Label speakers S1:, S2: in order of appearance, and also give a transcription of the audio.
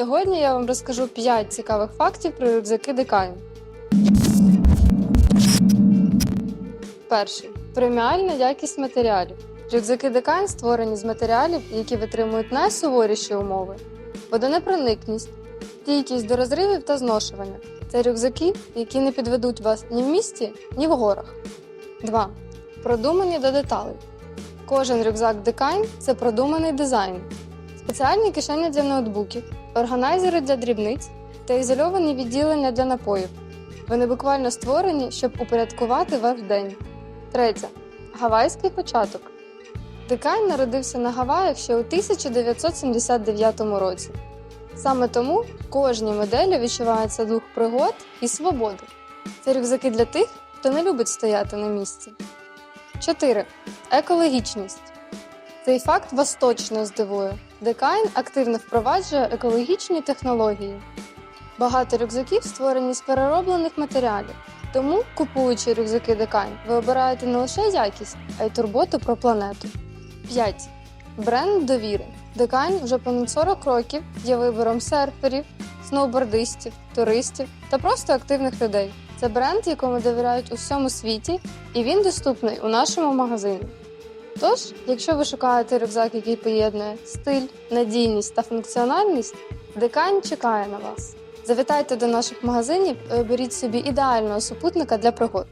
S1: Сьогодні я вам розкажу 5 цікавих фактів про рюкзаки Декайн. Перший преміальна якість матеріалів. Рюкзаки Декайн створені з матеріалів, які витримують найсуворіші умови: водонепроникність, стійкість до розривів та зношування. Це рюкзаки, які не підведуть вас ні в місті, ні в горах. 2. Продумані до деталей. Кожен рюкзак Декайн це продуманий дизайн. Спеціальні кишені для ноутбуків, органайзери для дрібниць та ізольовані відділення для напоїв. Вони буквально створені, щоб упорядкувати ваш день. Третє. Гавайський початок. Декайн народився на Гаваях ще у 1979 році. Саме тому в кожній моделі відчувається дух пригод і свободи. Це рюкзаки для тих, хто не любить стояти на місці. 4. Екологічність. Цей факт вас точно здивує. Декайн активно впроваджує екологічні технології. Багато рюкзаків створені з перероблених матеріалів. Тому, купуючи рюкзаки Декайн, ви обираєте не лише якість, а й турботу про планету. 5. Бренд довіри. Декайн вже понад 40 років є вибором серферів, сноубордистів, туристів та просто активних людей. Це бренд, якому довіряють у всьому світі, і він доступний у нашому магазині. Тож, якщо ви шукаєте рюкзак, який поєднує стиль, надійність та функціональність, декан чекає на вас. Завітайте до наших магазинів і оберіть собі ідеального супутника для пригод.